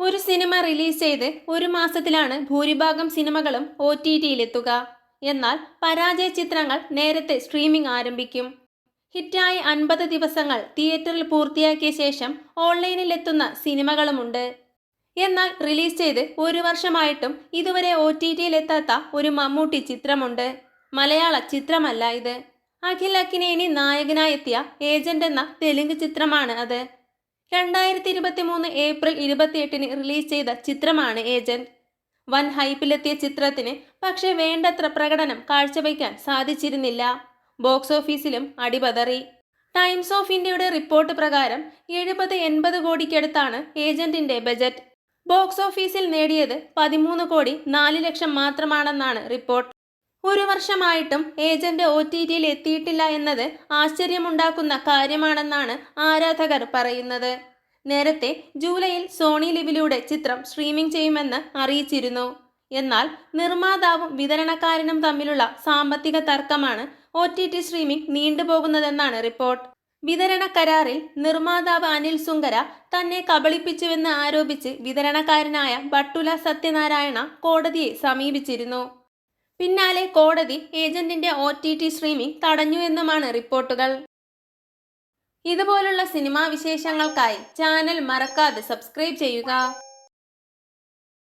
ഒരു cinema release ചെയ്ത് ഒരു മാസത്തിലാണ് ഭൂരിഭാഗം സിനിമകളും ഒ ടി ടിയിലെത്തുക. എന്നാൽ പരാജയ ചിത്രങ്ങൾ നേരത്തെ സ്ട്രീമിംഗ് ആരംഭിക്കും. ഹിറ്റായി അൻപത് ദിവസങ്ങൾ തിയേറ്ററിൽ പൂർത്തിയാക്കിയ ശേഷം ഓൺലൈനിലെത്തുന്ന സിനിമകളുമുണ്ട്. എന്നാൽ റിലീസ് ചെയ്ത് ഒരു വർഷമായിട്ടും ഇതുവരെ ഒ ടി ടിയിലെത്താത്ത ഒരു മമ്മൂട്ടി ചിത്രമുണ്ട്. മലയാള ചിത്രമല്ല ഇത്. അഖിൽ അക്കിനേനി നായകനായെത്തിയ ഏജന്റ് എന്ന തെലുങ്ക് ചിത്രമാണ് അത്. രണ്ടായിരത്തി ഇരുപത്തി മൂന്ന് ഏപ്രിൽ ഇരുപത്തിയെട്ടിന് റിലീസ് ചെയ്ത ചിത്രമാണ് ഏജന്റ്. വൻ ഹൈപ്പിലെത്തിയ ചിത്രത്തിന് പക്ഷേ വേണ്ടത്ര പ്രകടനം കാഴ്ചവെക്കാൻ സാധിച്ചിരുന്നില്ല. ബോക്സ് ഓഫീസിലും അടിപതറി. ടൈംസ് ഓഫ് ഇന്ത്യയുടെ റിപ്പോർട്ട് പ്രകാരം എഴുപത് എൺപത് കോടിക്കടുത്താണ് ഏജന്റിന്റെ ബജറ്റ്. ബോക്സ് ഓഫീസിൽ നേടിയത് പതിമൂന്ന് കോടി നാല് ലക്ഷം മാത്രമാണെന്നാണ് റിപ്പോർട്ട്. ഒരു വർഷമായിട്ടും ഏജന്റ് ഒ ടി ടിയിൽ എത്തിയിട്ടില്ല എന്നത് ആശ്ചര്യമുണ്ടാക്കുന്ന കാര്യമാണെന്നാണ് ആരാധകർ പറയുന്നത്. നേരത്തെ ജൂലൈയിൽ സോണി ലിവിലൂടെ ചിത്രം സ്ട്രീമിംഗ് ചെയ്യുമെന്ന് അറിയിച്ചിരുന്നു. എന്നാൽ നിർമ്മാതാവും വിതരണക്കാരനും തമ്മിലുള്ള സാമ്പത്തിക തർക്കമാണ് ഒ ടി ടി സ്ട്രീമിംഗ് നീണ്ടുപോകുന്നതെന്നാണ് റിപ്പോർട്ട്. വിതരണ കരാറിൽ നിർമ്മാതാവ് അനിൽ സുങ്കര തന്നെ കബളിപ്പിച്ചുവെന്ന് ആരോപിച്ച് വിതരണക്കാരനായ ബട്ടുല സത്യനാരായണ കോടതിയെ സമീപിച്ചിരുന്നു. പിന്നാലെ കോടതി ഏജന്റിന്റെ ഒ ടി ടി സ്ട്രീമിംഗ് തടഞ്ഞു എന്നുമാണ് റിപ്പോർട്ടുകൾ. ഇതുപോലുള്ള സിനിമാ വിശേഷങ്ങൾക്കായി ചാനൽ മറക്കാതെ സബ്സ്ക്രൈബ് ചെയ്യുക.